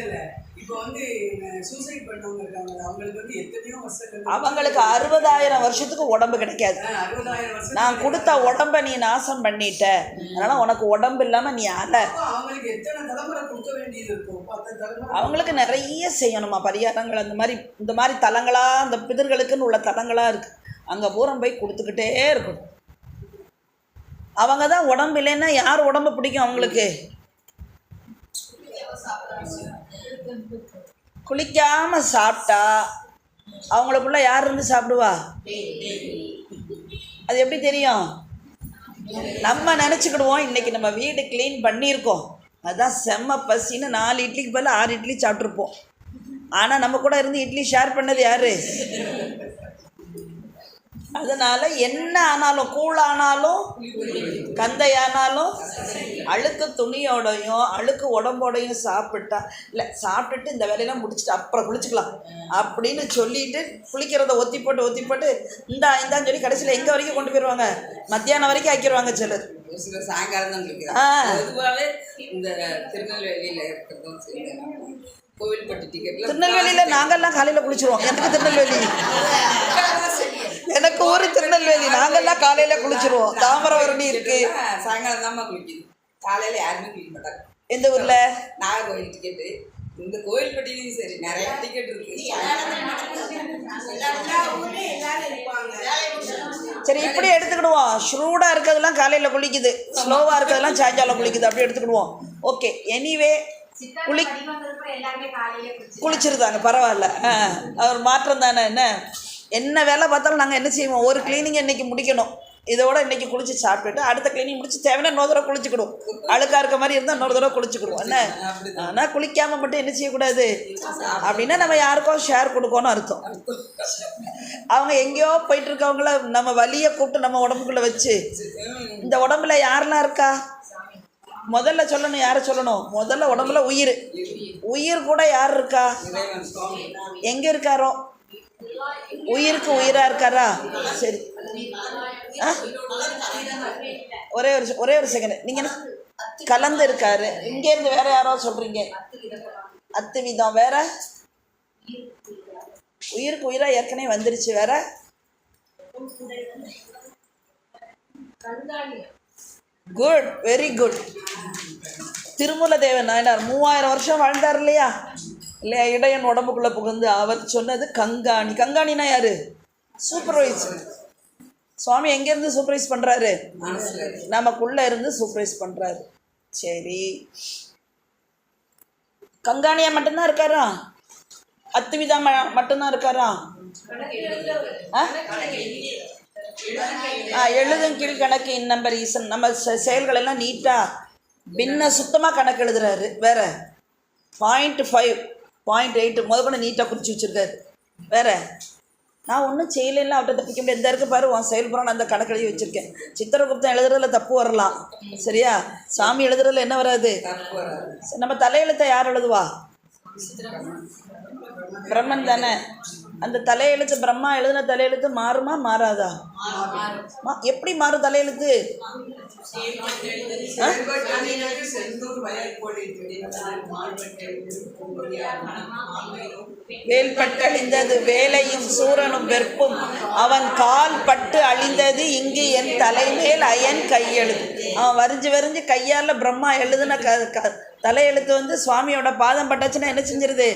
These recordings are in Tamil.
இல்ல இல்ல. இப்போ வந்து சூசைட் பண்ணவங்க இருக்காங்க அவங்களுக்கு வந்து எத்தனையோ வருஷங்கள் அவங்களுக்கு அறுபதாயிரம் வருஷத்துக்கு உடம்பு கிடைக்காது. ஆ, அறுபதாயிரம் வருஷம் நான் கொடுத்த உடம்ப நீ நாசம் பண்ணிட்ட. அதனால் உனக்கு உடம்பு இல்லாமல் நீ அலை அப்போ அவங்களுக்கு எத்தனை தலைமுறை கொடுக்க வேண்டியது இருக்கும்? பத்து தலைமுறை அவங்களுக்கு நிறைய செய்யணுமா? பரிகாரங்கள் அந்த மாதிரி இந்த மாதிரி தலங்களாக அந்த பிதர்களுக்குன்னு உள்ள தலங்களாக இருக்குது அங்கே பூரம் போய் கொடுத்துக்கிட்டே இருக்கணும். அவங்க தான் உடம்பு இல்லைன்னா யார் உடம்பு பிடிக்கும் அவங்களுக்கு? குளிக்காம சாப்பிட்டா அவங்களுக்குள்ள யார் இருந்து சாப்பிடுவா? அது எப்படி தெரியும்? நம்ம நினச்சிக்கிடுவோம். இன்னைக்கு நம்ம வீடு க்ளீன் பண்ணியிருக்கோம். அதுதான் செம்ம பசின்னு நாலு இட்லிக்கு பதில் ஆறு இட்லி சாப்பிட்ருப்போம் ஆனால் நம்ம கூட இருந்து இட்லி ஷேர் பண்ணது யார்? அதனால் என்ன ஆனாலும் கூழானாலும் கந்தையானாலும் அழுக்கு துணியோடையும் அழுக்கு உடம்போடையும் சாப்பிட்டா இல்லை சாப்பிட்டுட்டு இந்த வேலையெல்லாம் முடிச்சுட்டு அப்புறம் குளிச்சுக்கலாம் அப்படின்னு சொல்லிட்டு குளிக்கிறத ஒத்தி போட்டு ஒத்தி போட்டு இந்தா இந்தான்னு சொல்லி கடைசியில் எங்கே வரைக்கும் கொண்டு போயிடுவாங்க மத்தியானம் வரைக்கும் ஆக்கிடுவாங்க சிலர். ஒரு சில சாயங்காலம் தான். குளிக்கிறாங்க பொதுவாகவே இந்த திருநெல்வேலியில இருக்கிறதும் சரி. கோவில்பட்டி டிக்கெட்ல திருநெல்வேலியில் நாங்கள்லாம் காலையில் குளிச்சிருவோம். எனக்கு திருநெல்வேலி? எனக்கு ஊர் திருநெல்வேலி. நாங்கள்லாம் காலையில் குளிச்சிருவோம். தாமிரபரணி இருக்குது சாயங்காலம் தான்மா குளிக்குது. காலையில யாருமே குளிக்க மாட்டாங்க. எந்த ஊரில்? நாகர்கோவில் டிக்கெட்டு இந்த கோவில்பட்டிலையும் சரி. நிறைய டிக்கெட் இருக்கு. சரி இப்படி எடுத்துக்கிடுவோம். ஷ்ரூடாக இருக்கிறதுலாம் காலையில் குளிக்குது. ஸ்லோவாக இருக்கிறதுலாம் சாயங்காலம் குளிக்குது. அப்படி எடுத்துக்கிடுவோம். ஓகே எனிவே குளி குளிச்சிருந்தாங்க பரவாயில்ல. ஆ ஒரு மாற்றம் தானே என்ன? என்ன வேலை பார்த்தாலும் நாங்கள் என்ன செய்வோம்? ஒரு கிளீனிங் இன்னைக்கு முடிக்கணும். இதோட இன்னைக்கு குளிச்சு சாப்பிட்டுட்டு அடுத்த கிளீனிங் முடிச்சு தேவைன்னா இன்னொரு தடவை குளிச்சுக்கிடுவோம். அழுக்கா இருக்க மாதிரி இருந்தால் இன்னொரு தடவை குளிச்சுக்கிடுவோம். என்ன? ஆனால் குளிக்காமல் மட்டும் என்ன செய்யக்கூடாது? அப்படின்னா நம்ம யாருக்கோ ஷேர் கொடுக்கணும்னு அர்த்தம். அவங்க எங்கேயோ போயிட்டு இருக்கவங்கள நம்ம வலியை கூப்பிட்டு நம்ம உடம்புக்குள்ளே வச்சு. இந்த உடம்புல யாரெல்லாம் இருக்கா? முதல்ல சொல்லணும் யாரை சொல்லணும்? முதல்ல உடம்புல உயிர். உயிர் கூட யார் இருக்கா? எங்கே இருக்காரோ? உயிருக்கு உயிராக இருக்காரா? சரி. ஆ? ஒரே ஒரு ஒரே ஒரு செகண்ட் நீங்கள் என்ன? கலந்து இருக்காரு. இங்கேருந்து வேற யாரோ சொல்கிறீங்க அத்துவிதம் வேற? உயிருக்கு உயிராக ஏற்கனவே வந்துருச்சு வேற. குட் வெரி குட் திருமூல தேவன் நாயனார் மூவாயிரம் வருஷம் வாழ்ந்தார் இல்லையா? இல்லையா? இடையன் உடம்புக்குள்ளே புகுந்து அவர் சொன்னது கங்காணி. கங்காணினா யாரு? சூப்பர்வைஸ் சுவாமி எங்கேருந்து சூப்பர்வைஸ் பண்ணுறாரு மனசுல நமக்குள்ளே இருந்து சூப்பர்வைஸ் பண்ணுறாரு சரி. கங்காணியா மட்டும்தான் இருக்காரா? அத்துவிதா ம மட்டும்தான் இருக்காரா? ஆ? ஆ எழுதும் கீழ் கணக்கு இன் நம்பர் ஈசன் நம்ம செ- செயல்கள் எல்லாம் நீட்டாக பின்ன சுத்தமாக கணக்கு எழுதுறாரு வேற. பாயிண்ட் ஃபைவ் பாயிண்ட் எயிட் முத கூட நீட்டாக குறித்து வச்சுருக்காரு வேற. நான் ஒன்றும் செய்யலாம் அவட்ட தப்பிக்க முடியாது. இந்த இருக்கு பாரு உன் செயல்புறம் நான் அந்த கணக்கு எழுதி வச்சுருக்கேன். சித்திரகுப்தன் எழுதுறதுல தப்பு வரலாம் சரியா? சாமி எழுதுறதுல என்ன வராது? நம்ம தலையெழுத்தை யார் எழுதுவா? பிரம்மன் தானே. அந்த தலையெழுத்து பிரம்மா எழுதின தலையெழுத்து மாறுமா மாறாதா? மா- எப்படி மாறும் தலையெழுத்து? வேல் பட்டு அழிந்தது வேலையும் சூரனும் வெறுப்பும். அவன் கால் பட்டு அழிந்தது இங்கு என் தலைமேல் அயன் கையெழுத்து. அவன் வரிஞ்சு வரிஞ்சு கையால் பிரம்மா எழுதுன க க தலையெழுத்து வந்து சுவாமியோட பாதம் பட்டாச்சுன்னா என்ன செஞ்சிருது?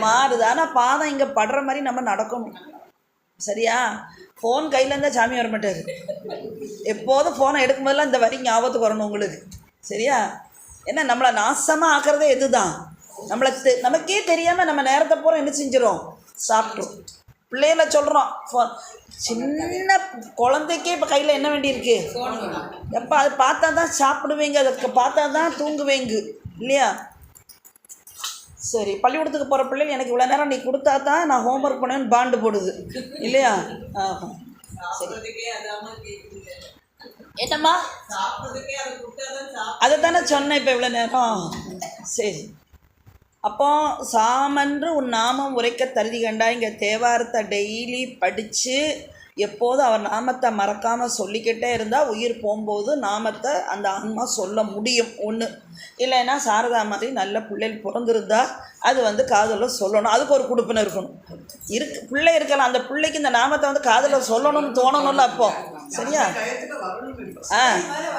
மாறுது ஆனால் பாதம் இங்கே படுற மாதிரி நம்ம நடக்கணும். சரியா? ஃபோன் கையில் இருந்தால் சாமி வர மாட்டார். எப்போதும் ஃபோனை எடுக்கும்போதெல்லாம் இந்த வரி ஞாபகத்துக்கு வரணும் உங்களுக்கு. சரியா? ஏன்னா நம்மளை நாசமாக ஆக்குறதே இதுதான் நம்மளை தெ- நமக்கே தெரியாமல் நம்ம நேரத்தை பூரா என்ன செஞ்சிடும் சாப்பிட்றோம் பிள்ளைகள சொல்கிறோம் ஃபோன் சின்ன குழந்தைக்கே இப்போ கையில் என்ன வேண்டியிருக்கு? எப்போ அது பார்த்தா தான் சாப்பிடுவேங்க அதுக்கு பார்த்தா தான் தூங்குவேங்கு. இல்லையா? சரி பள்ளிக்கூடத்துக்கு போகிற பிள்ளைங்க எனக்கு இவ்வளோ நேரம் நீ கொடுத்தா தான் நான் ஹோம்ஒர்க் பண்ணேன்னு பாண்டு போடுது. இல்லையா? ஆஹா. சரி. என்னம்மா? அதை அதை தானே சொன்னேன் இப்போ இவ்வளோ நேரம். சரி. அப்போ சாமன்று உன் நாமம் உரைக்க தருதி கண்டா இங்கே தேவாரத்தை டெய்லி படித்து எப்போதும் அவர் நாமத்தை மறக்காமல் சொல்லிக்கிட்டே இருந்தால் உயிர் போகும்போது நாமத்தை அந்த ஆன்மா சொல்ல முடியும். ஒன்று இல்லைன்னா சாரதா மாதிரி நல்ல பிள்ளைகள் பிறந்திருந்தா அது வந்து காதில் சொல்லணும். அதுக்கு ஒரு குடுப்பின இருக்கணும். இருக்கு. பிள்ளை இருக்கலாம். அந்த பிள்ளைக்கு இந்த நாமத்தை வந்து காதில் சொல்லணும்னு தோணணும்ல அப்போ. சரியா? ஆ.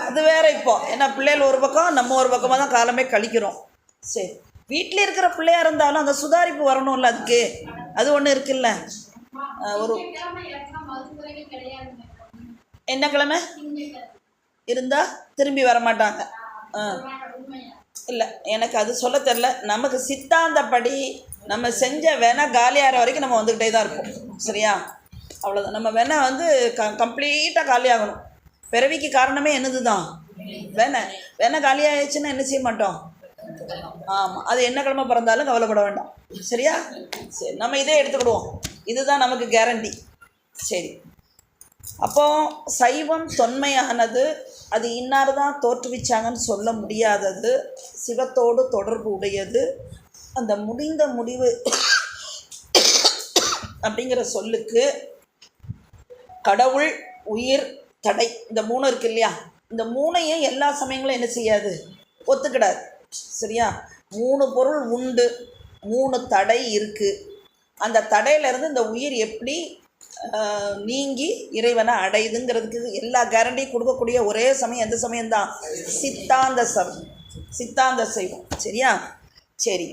அது வேற இப்போ. ஏன்னா பிள்ளைகள் ஒரு பக்கம் நம்ம ஒரு பக்கமாக தான் காலமே கழிக்கிறோம். சரி. வீட்டில் இருக்கிற பிள்ளையாக இருந்தாலும் அந்த சுதாரிப்பு வரணும்ல அதுக்கு. அது ஒன்று இருக்குல்ல. ஒரு என்ன கிழமை? இருந்தால் திரும்பி வர மாட்டாங்க ஆ. இல்லை எனக்கு அது சொல்ல தெரில நமக்கு சித்தாந்தப்படி நம்ம செஞ்ச வேணா காலியாகிற வரைக்கும் நம்ம வந்துக்கிட்டே தான் இருப்போம். சரியா? அவ்வளோதான் நம்ம வேணா வந்து க கம்ப்ளீட்டாக காலியாகணும் பிறவிக்கு காரணமே என்னது தான் வேணை வேணா காலியாகிடுச்சுன்னா என்ன செய்ய மாட்டோம்? ஆமாம் அது என்ன கிழமை பிறந்தாலும் கவலைப்பட வேண்டாம். சரியா? சரி நம்ம இதே எடுத்துக்கிடுவோம். இதுதான் நமக்கு கேரண்டி சரி. அப்போ சைவம் தொன்மையானது அது இன்னார் தான் தோற்றுவிச்சாங்கன்னு சொல்ல முடியாதது சிவத்தோடு தொடர்பு உடையது. அந்த முடிந்த முடிவு அப்படிங்கிற சொல்லுக்கு கடவுள் உயிர் தடை இந்த மூணு இருக்கு இல்லையா? இந்த மூணையும் எல்லா சமயங்களும் என்ன செய்யாது? ஒத்துக்கிடாது. சரியா? மூணு பொருள் உண்டு மூணு தடை இருக்குது அந்த தடையிலேருந்து இந்த உயிர் எப்படி நீங்கி இறைவனை அடையுதுங்கிறதுக்கு எல்லா கேரண்டியும் கொடுக்கக்கூடிய ஒரே சமயம் எந்த சமயம்தான்? சித்தாந்த சம் சித்தாந்த சைவம். சரியா? சரி.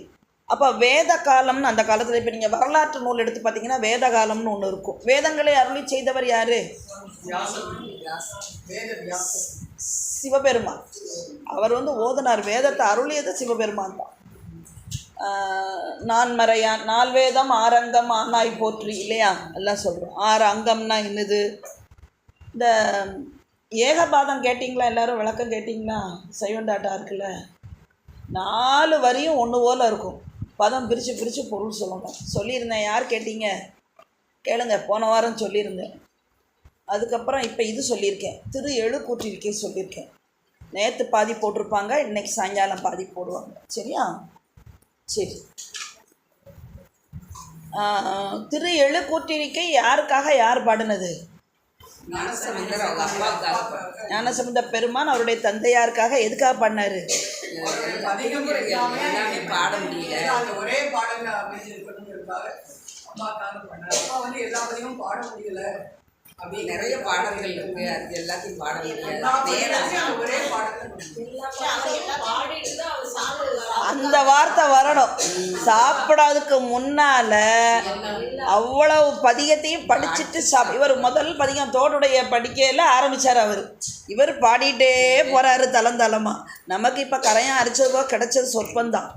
அப்போ வேத காலம்னு அந்த காலத்தில் இப்போ நீங்கள் வரலாற்று நூல் எடுத்து பார்த்தீங்கன்னா வேத காலம்னு ஒன்று இருக்கும். வேதங்களை அருளி செய்தவர் யார்? சிவபெருமான். அவர் வந்து ஓதனார். வேதத்தை அருளியது சிவபெருமான் தான். நான்மறையான் நால் வேதம் ஆறங்கம் ஆனாய் போற்றி இல்லையா? எல்லாம் சொல்கிறோம் ஆறு அங்கம்னா என்னது? இந்த ஏகபாதம் கேட்டிங்களா? எல்லாரும் விளக்கம் கேட்டிங்களா? சைவண்டாட்டா இருக்குல்ல? நாலு வரியும் ஒன்று போல் இருக்கும். பதம் பிரித்து பிரித்து பொருள் சொல்லணும் சொல்லியிருந்தேன். யார் கேட்டீங்க? கேளுங்க. போன வாரம் சொல்லியிருந்தேன். அதுக்கப்புறம் இப்போ இது சொல்லியிருக்கேன். திரு எழு கூற்றிருக்கே சொல்லியிருக்கேன். நேற்று பாதி போட்டிருப்பாங்க இன்னைக்கு சாயங்காலம் பாதி போடுவாங்க. சரியா? சரி. ஆஹ், திரு எழுக்கூற்றிருக்கை யாருக்காக யார் பாடினது? ஞானசம்பந்தர் பெருமான் அவருடைய தந்தையாருக்காக எதுக்காக பண்ணாரு பாட முடியல. அப்படி நிறைய பாடல்கள் இருக்கு. அது எல்லாத்தையும் பாட ஒரே பாடல்ல அந்த வார்த்தை வரணும். சாப்பிடாததுக்கு முன்னால அவ்வளவு பதிகத்தையும் படிச்சுட்டு சாப் இவர் முதல் பதிகம் தோடுடைய படிக்கையில் ஆரம்பிச்சார் அவர். இவர் பாடிட்டே போறாரு தளந்தளமா நமக்கு இப்போ கரையான் அரிச்சதோ கிடைச்சது சொற்பந்தான்.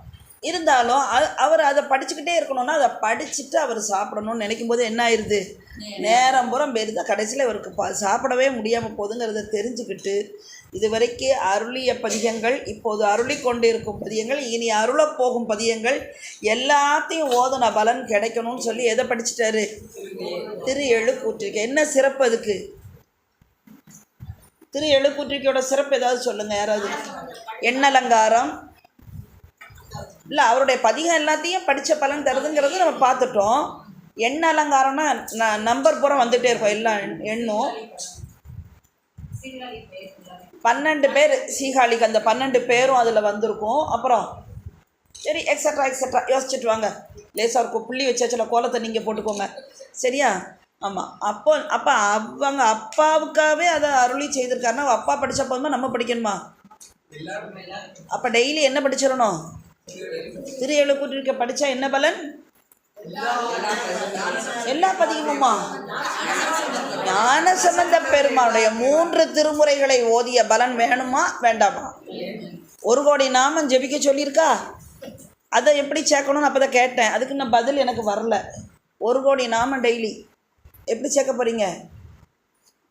இருந்தாலும் அவர் அதை படிச்சுக்கிட்டே இருக்கணும்னா அதை படிச்சுட்டு அவர் சாப்பிடணும்னு நினைக்கும் போது என்ன ஆயிடுது நேரம். புறம் பெருதா கடைசியில் இவருக்கு ப சாப்பிடவே முடியாமல் போகுதுங்கிறத தெரிஞ்சுக்கிட்டு இதுவரைக்கும் அருளிய பதிகங்கள் இப்போது அருளி கொண்டிருக்கும் பதியங்கள் இனி அருளப் போகும் பதியங்கள் எல்லாத்தையும் ஓதுன பலன் கிடைக்கணும்னு சொல்லி எதை படிச்சிட்டாரு? திரு எழுக்கூற்றிக்கை என்ன சிறப்பு அதுக்கு? திரு எழுக்கூற்றிக்கையோட சிறப்பு ஏதாவது சொல்லுங்க யாராவது? எண்ணலங்காரம் இல்லை அவருடைய பதிகம் எல்லாத்தையும் படித்த பலன் தருதுங்கிறது நம்ம பார்த்துட்டோம். எண்ண அலங்காரம்னா நான் நம்பர் பூரா வந்துகிட்டே இருக்கும் எல்லாம் எண்ணும். பன்னெண்டு பேர் சீகாளிக்கு அந்த பன்னெண்டு பேரும் அதில் வந்திருக்கும். அப்புறம் சரி எக்ஸட்ரா எக்ஸட்ரா யோசிச்சுட்டு வாங்க. லேசாக இருக்கும் புள்ளி வச்சாச்சுல கோலத்தை நீங்கள் போட்டுக்கோங்க. சரியா? ஆமாம் அப்போ அப்போ அவங்க அப்பாவுக்காகவே அதை அருளி செய்திருக்காருன்னா அப்பா படித்த போதுமா நம்ம படிக்கணுமா? அப்போ டெய்லி என்ன படிச்சிடணும்? திரு எழுக்கூற்றிருக்க படித்தா என்ன பலன்? எல்லா பதிகமுமா ஞான சம்பந்த பெருமானுடைய மூன்று திருமுறைகளை ஓதிய பலன் வேணுமா வேண்டாமா? ஒரு கோடி நாமம் ஜெபிக்க சொல்லியிருக்கா? அதை எப்படி சேர்க்கணும்னு அப்போ தான் கேட்டேன். அதுக்கு நான் பதில் எனக்கு வரல. ஒரு கோடி நாமம் டெய்லி. எப்படி சேர்க்க போகிறீங்க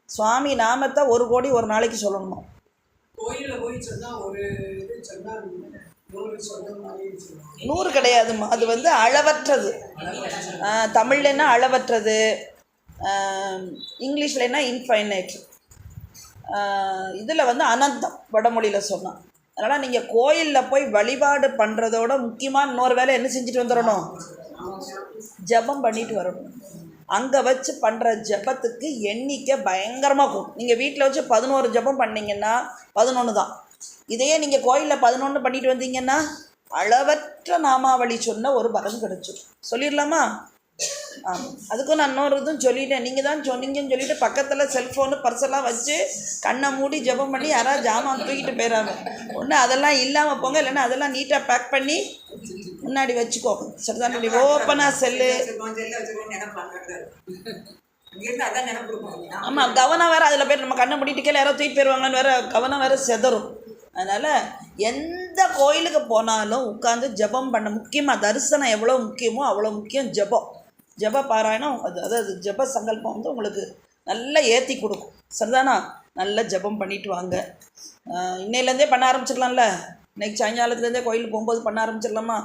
சுவாமி நாமத்தை ஒரு கோடி ஒரு நாளைக்கு சொல்லணுமா? கோயிலில் போய் சொன்னால் ஒரு இது சொன்னால் நூறு கிடையாதுமா கிடையாதும்மா. அது வந்து அளவற்றது. தமிழ்லன்னா அளவற்றது? இங்கிலீஷ்லன்னா இன்ஃபைனைட் இதில் வந்து அனந்தம் வடமொழியில் சொன்னான் அதனால் நீங்கள் கோயிலில் போய் வழிபாடு பண்ணுறதோட முக்கியமாக இன்னொரு வேலை என்ன செஞ்சுட்டு வந்துடணும் ஜெபம் பண்ணிட்டு வரணும். அங்கே வச்சு பண்ணுற ஜெபத்துக்கு எண்ணிக்கை பயங்கரமாக கூடும். நீங்கள் வீட்டில் வச்சு பதினோரு ஜெபம் பண்ணீங்கன்னா பதினொன்று தான். இதையே நீங்கள் கோயிலில் பதினொன்று பண்ணிட்டு வந்தீங்கன்னா அளவற்ற நாமாவளி சொன்ன ஒரு பலன் கிடைச்சிடும் சொல்லிடலாமா? ஆமாம் அதுக்கும் நான் இன்னொரு இதுவும் சொல்லிட்டேன். நீங்கள் தான் சொன்னீங்கன்னு சொல்லிட்டு பக்கத்தில் செல்ஃபோனு பர்செல்லாம் வச்சு கண்ணை மூடி ஜெபம் பண்ணி யாராவது ஜாமான் தூக்கிட்டு போயிடாங்க ஒன்று அதெல்லாம் இல்லாமல் போங்க இல்லைன்னா அதெல்லாம் நீட்டாக பேக் பண்ணி முன்னாடி வச்சுக்கோ. சரிதான்? இப்படி ஓப்பனாக செல்லு ஆமாம் கவனம் வேறு. அதில் போய் நம்ம கண்ணை முடிட்டுக்கே யாரோ தூக்கி போயிடுவாங்கன்னு வேறு கவனம் வேறு செதறும். அதனால் எந்த கோயிலுக்கு போனாலும் உட்காந்து ஜெபம் பண்ண முக்கியமாக தரிசனம் எவ்வளோ முக்கியமோ அவ்வளோ முக்கியம் ஜெபம். ஜெப பாராயணம் அது அதாவது ஜெப சங்கல்பம் வந்து உங்களுக்கு நல்லா ஏற்றி கொடுக்கும். சரிதானா? நல்லா ஜெபம் பண்ணிட்டு வாங்க. இன்னையிலேருந்தே பண்ண ஆரம்பிச்சிடலாம்ல? இன்னைக்கு சாயங்காலத்துலேருந்தே கோயிலுக்கு போகும்போது பண்ண ஆரம்பிச்சிடலாமா?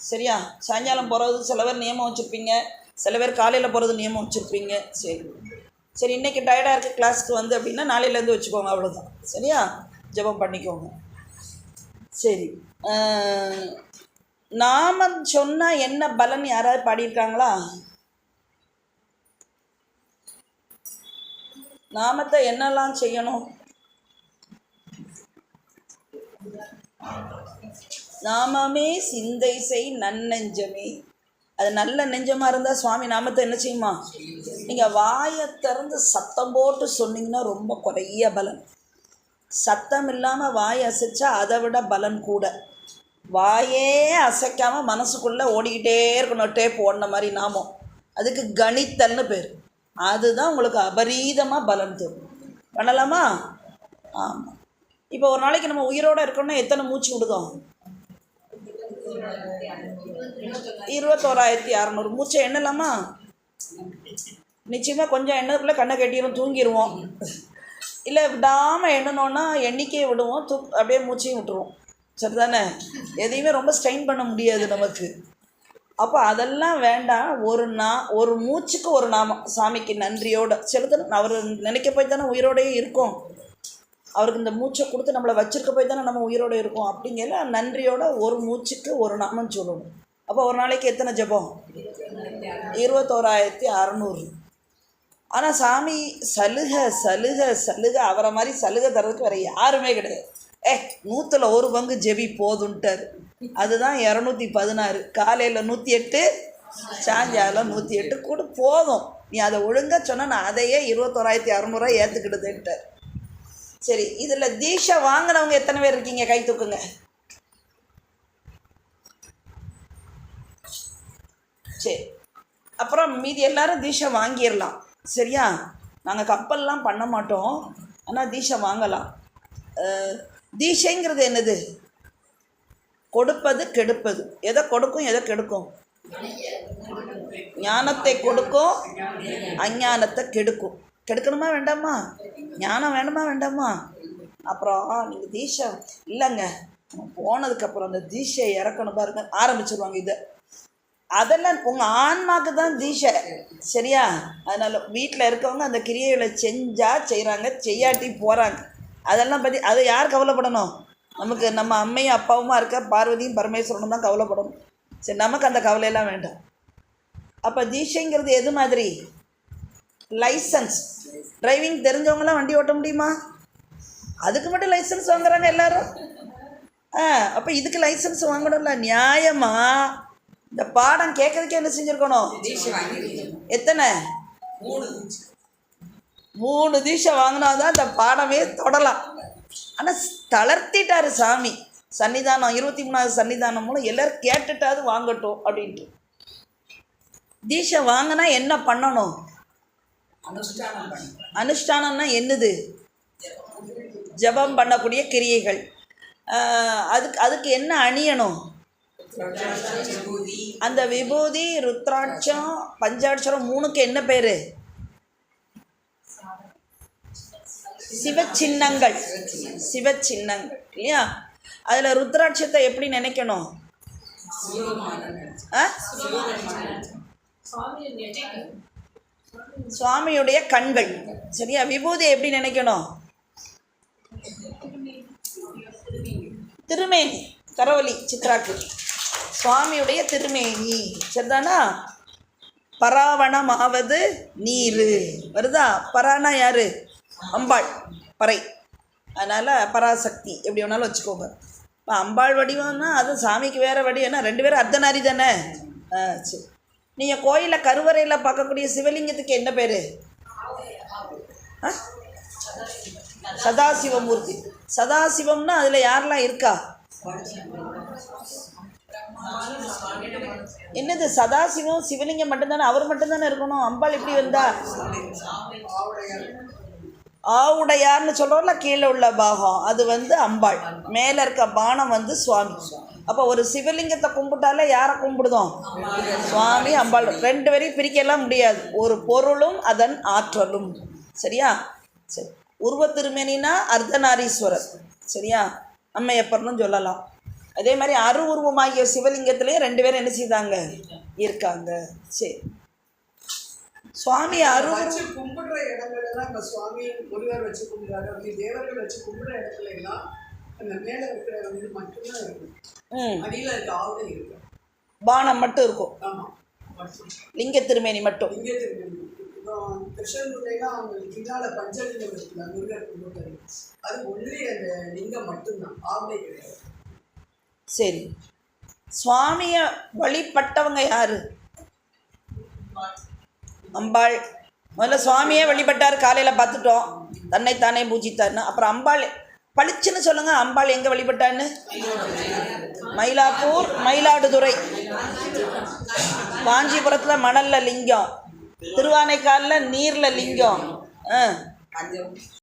சரியா? சாயங்காலம் போகிறது சில பேர் நியமம் வச்சுருப்பீங்க. சில பேர் காலையில் போகிறது நியமம் வச்சுருப்பீங்க. சரி. சரி இன்றைக்கி டயர்டாக இருக்குது கிளாஸ்க்கு வந்து அப்படின்னா நாளையிலேருந்து வச்சுக்கோங்க அவ்வளோதான் சரியா? ஜெபம் பண்ணிக்கோங்க. சரி. ஆஹ், நாமம் சொன்னால் என்ன பலன் யாராவது பாடியிருக்காங்களா? நாமத்தை என்னெல்லாம் செய்யணும்? நாமமே சிந்தை செய் நன்னெஞ்சமே. அது நல்ல நெஞ்சமாக இருந்தால் சுவாமி நாமத்தை என்ன செய்யுமா? நீங்கள் வாயை திறந்து சத்தம் போட்டு சொன்னீங்கன்னா ரொம்ப குறைய பலன். சத்தம் இல்லாமல் வாய் அசைச்சா அதை விட பலன் கூட. வாயே அசைக்காமல் மனசுக்குள்ளே ஓடிக்கிட்டே இருக்கணும். டேப் ஓடின மாதிரி நாமம். அதுக்கு கணித்தல்னு பேர். அதுதான் உங்களுக்கு அபரீதமாக பலன் தரும். பண்ணலாமா? ஆமாம் இப்போ ஒரு நாளைக்கு நம்ம உயிரோடு இருக்கணும்னா எத்தனை மூச்சு விடுதோம்? இருபத்தோராயிரத்தி அறநூறு. மூச்சை எண்ணலாமா? நிச்சயமாக கொஞ்சம் எண்ணதுக்குள்ளே கண்ணை கட்டிடும் தூங்கிடுவோம் இல்லை விடாமல் எண்ணணுன்னா எண்ணிக்கையை விடுவோம். தூ அப்படியே மூச்சையும் விட்டுருவோம். சரிதானே? எதையுமே ரொம்ப ஸ்ட்ரெயின் பண்ண முடியாது நமக்கு. அப்போ அதெல்லாம் வேண்டாம். ஒரு நா ஒரு மூச்சுக்கு ஒரு நாமம் சாமிக்கு நன்றியோடு. செலுத்தணும் அவர் நினைக்க போய் தானே உயிரோடையே இருக்கும். அவருக்கு இந்த மூச்சை கொடுத்து நம்மளை வச்சிருக்க போய் தானே நம்ம உயிரோடு இருக்கோம். அப்படிங்கிற நன்றியோட ஒரு மூச்சுக்கு ஒரு நாமம் சொல்லணும். அப்போ ஒரு நாளைக்கு எத்தனை ஜெபம்? இருபத்தோராயிரத்தி அறநூறு. ஆனால் சாமி சலுகை சலுகை சலுகை அவரை மாதிரி சலுகை தர்றதுக்கு வேறு யாருமே கிடையாது. ஏ நூற்றில் ஒரு பங்கு ஜெபி போதுன்ட்டார் அதுதான் இரநூத்தி பதினாறு. காலையில் நூற்றி எட்டு சாயங்காலம் நூற்றி எட்டு கூட போதும். நீ அதை ஒழுங்காக சொன்னால் நான் அதையே இருபத்தோராயிரத்தி அறநூறுவா ஏற்றுக்கிடுதுன்ட்டார் சரி இதில் தீஷா வாங்கினவங்க எத்தனை பேர் இருக்கீங்க? கை தூக்குங்க. சரி. அப்புறம் மீதி எல்லாரும் தீஷை வாங்கிடலாம். சரியா? நாங்கள் கப்பல்லாம் பண்ண மாட்டோம். ஆனால் தீஷை வாங்கலாம். தீஷைங்கிறது என்னது? கொடுப்பது கெடுப்பது. எதை கொடுக்கும் எதை கெடுக்கும்? ஞானத்தை கொடுக்கும் அஞ்ஞானத்தை கெடுக்கும். கெடுக்கணுமா வேண்டாமா? ஞானம் வேணுமா வேண்டாமா? அப்புறம் நீங்கள் தீஷை இல்லைங்க. போனதுக்கப்புறம் அந்த தீஷை இறக்கணும் பாருங்க. ஆரம்பிச்சிருவாங்க இதை. அதெல்லாம் உங்கள் ஆன்மாக்கு தான் தீஷை. சரியா? அதனால் வீட்டில் இருக்கவங்க அந்த கிரியைகளை செஞ்சால் செய்கிறாங்க செய்யாட்டி போகிறாங்க அதெல்லாம் பற்றி அதை யார் கவலைப்படணும்? நமக்கு நம்ம அம்மையும் அப்பாவுமா இருக்க பார்வதியும் பரமேஸ்வரனும் தான் கவலைப்படணும். சரி நமக்கு அந்த கவலையெல்லாம் வேண்டாம். அப்போ தீஷைங்கிறது எது மாதிரி? லைசன்ஸ். டிரைவிங் தெரிஞ்சவங்களாம் வண்டி ஓட்ட முடியுமா? அதுக்கு மட்டும் லைசன்ஸ் வாங்குறாங்க எல்லாரும். ஆ அப்போ இதுக்கு லைசன்ஸ் வாங்கணும்ல நியாயமாக இந்த பாடம் கேட்கறதுக்கே என்ன செஞ்சுருக்கணும்? எத்தனை? மூணு மூணு வாங்கினாதான் இந்த பாடமே தொடலாம். ஆனால் தளர்த்திட்டாரு சாமி. சன்னிதானம் இருபத்தி மூணாவது சன்னிதானம் மூலம் எல்லோரும் கேட்டுட்டாவது வாங்கட்டும் அப்படின்ட்டு. தீஷை வாங்கினா என்ன பண்ணணும்? அனுஷ்டானம் அனுஷ்டானம்னா என்னது? ஜெபம் பண்ணக்கூடிய கிரியைகள். அதுக்கு அதுக்கு என்ன அணியணும்? அந்த விபூதி ருத்ராட்சம் பஞ்சாட்சரம் மூணுக்கு என்ன பேர்? சிவச்சின்னங்கள். சிவச்சின்னங்கள் இல்லையா? அதில் ருத்ராட்சத்தை எப்படி நினைக்கணும்? ஆ? சுவாமியுடைய கண்கள். சரியா? விபூதி எப்படி நினைக்கணும்? திருமேனி கரவலி சித்ராக்கு. சுவாமியுடைய திருமேனி. சரிதானா? பராவணமாவது நீர். வருதா? பரானா யாரு? அம்பாள். பறை. அதனால் பராசக்தி. எப்படி வேணாலும் வச்சுக்கோங்க. இப்போ அம்பாள் வடிவம்னா அது சாமிக்கு வேறு வடிவம்னா ரெண்டு பேரும் அர்த்தநாரி தானே? ஆ சரி. நீங்கள் கோயிலில் கருவறையில் பார்க்கக்கூடிய சிவலிங்கத்துக்கு என்ன பேர்? சதாசிவமூர்த்தி. சதாசிவம்னா அதில் யாரெல்லாம் இருக்கா? என்னது சதாசிவம் சிவலிங்கம் மட்டும்தானே? அவர் மட்டும்தானே இருக்கணும்? அம்பாள் எப்படி வந்தா? ஆவுடையார்னு சொல்கிறோம்ல கீழே உள்ள பாகம். அது வந்து அம்பாள். மேலே இருக்க பானம் வந்து சுவாமி. அப்போ ஒரு சிவலிங்கத்தை கும்பிட்டாலே யாரை கும்பிடுதோம்? சுவாமி அம்பாள். ரெண்டு பேரையும் பிரிக்கலாம் முடியாது. ஒரு பொருளும் அதன் ஆற்றலும். சரியா? சரி. உருவ திருமேனினா அர்த்தநாரீஸ்வரர். சரியா? அம்மையப்பர்னு சொல்லலாம். அதே மாதிரி அரு உருவமாகிய சிவலிங்கத்திலேயே ரெண்டு பேரும் என்ன செய்தாங்க? இருக்காங்க. சரி. சுவாமி அரு வச்சு கும்பிடுற இடங்கள் எல்லாம் இப்ப சுவாமி முருகர் வச்சு கும்பிடுறாரு. அப்படி தேவர்கள் வச்சு கும்பிடுற இடத்துல எல்லாம் அந்த மேல இருக்கிற இது மட்டும்தான் இருக்கும். அடியில இருக்க ஆவுதை இருக்கு. பானம் மட்டும் இருக்கும். ஆமா. மட்டும். லிங்க திருமேனி மட்டும். தெரியும் இப்போ கிருஷ்ணன்குள்ளைலாம் அவங்களுக்கு பின்னால பஞ்சலிங்கம் இருக்குல்ல முருகர் கும்பிடுறது அது ஒன்லி அந்த லிங்கம் மட்டும்தான். ஆவுதை கிடையாது. சரி. சுவாமியை வழிபட்டவங்க யாரு? அம்பாள். முதல்ல சுவாமியே வழிபட்டார் காலையில் பார்த்துட்டோம். தன்னை தானே பூஜித்தார்னு அப்புறம் அம்பாள் பளிச்சுன்னு சொல்லுங்க அம்பாள் எங்கே வழிபட்டான்னு? மயிலாப்பூர் மயிலாடுதுறை. காஞ்சிபுரத்தில் மணலில் லிங்கம். திருவானைக்காலில் நீரில் லிங்கம். ஆ.